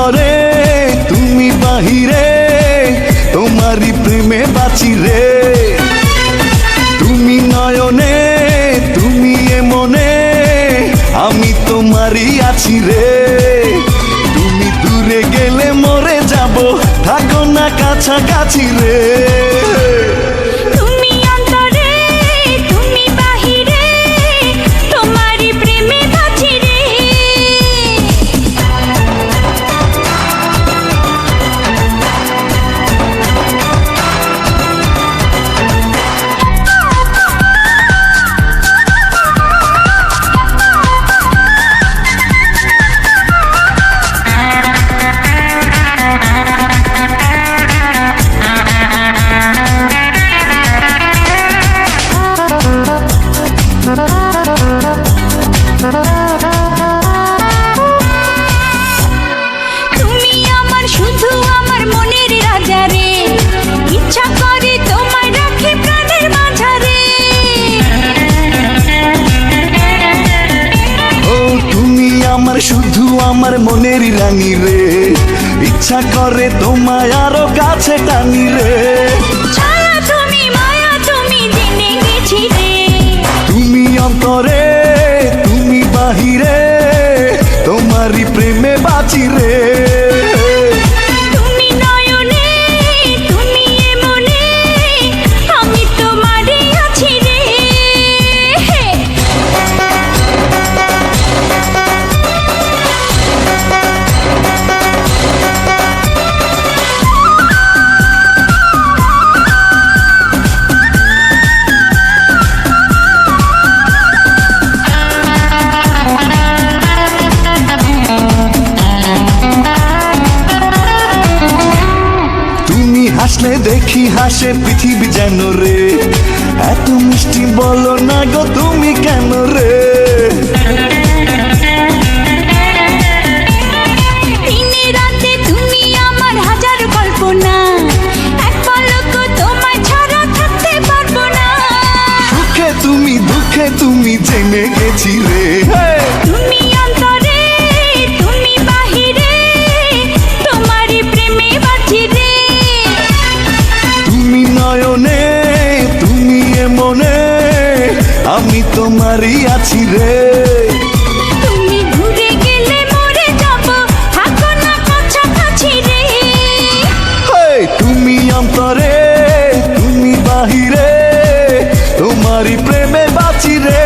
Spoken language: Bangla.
ঘরে, তুমি বাহিরে, তোমারই প্রেমে বাঁচি রে। তুমি নয়নে, তুমি মনে আমি তোমারই আছি রে। তুমি দূরে গেলে মরে যাব, থাকো না কাছাকাছি রে। আমার মনের রানী রে। ইচ্ছা করে তোমায় আরও কাছে টানি রে। তুমি অন্তরে তুমি বাহিরে তোমারই প্রেমে বাঁচি রে। দেখি হাসে পৃথিবী যেন রে। এত মিষ্টি বলো না গো তুমি কেন রে? তুমি দুঃখে তুমি জেনে গেছি রে। তুমি তোমারই আছি রে তুমি ঘুরে গেলে মরে যাব থাকো না কাছাকাছি রে Hey! তুমি অন্তরে তুমি বাহিরে তোমারই প্রেমে বাঁচি রে